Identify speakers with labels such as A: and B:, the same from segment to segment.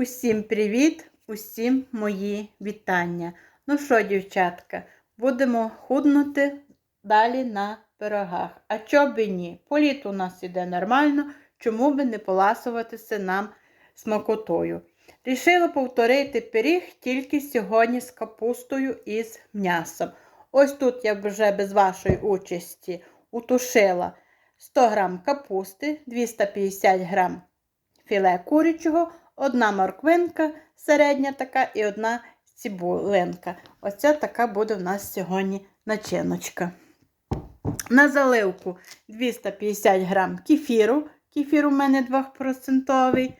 A: Усім привіт, усім мої вітання. Ну що, дівчатка, будемо худнути далі на пирогах. А чо би ні? Політ у нас іде нормально, чому би не поласуватися нам смакотою. Рішила повторити пиріг тільки сьогодні з капустою і з м'ясом. Ось тут я вже без вашої участі утушила 100 г капусти, 250 г філе курячого, одна морквинка середня така і одна цибулинка. Оця така буде в нас сьогодні начиночка. На заливку 250 грам кефіру. Кефір у мене 2%.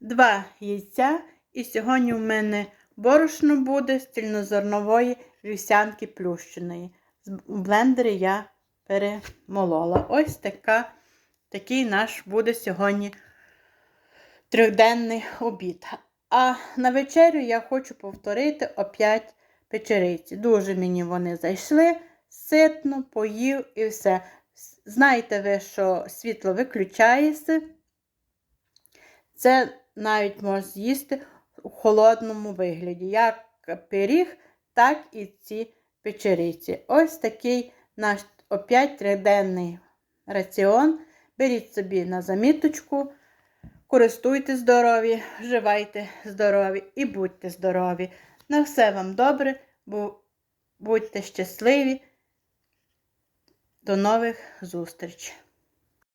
A: 2 яйця. І сьогодні у мене борошно буде з цільнозернової вівсянки плющеної. У блендері я перемолола. Ось така, такий наш буде сьогодні трьохденний обід. А на вечерю я хочу повторити опять печериці. Дуже мені вони зайшли, ситно, поїв і все. Знаєте ви, що світло виключається. Це навіть можна з'їсти у холодному вигляді. Як пиріг, так і ці печериці. Ось такий наш опять триденний раціон. Беріть собі на заміточку. Користуйте здорові, вживайте здорові і будьте здорові. На все вам добре, будьте щасливі. До нових зустрічей!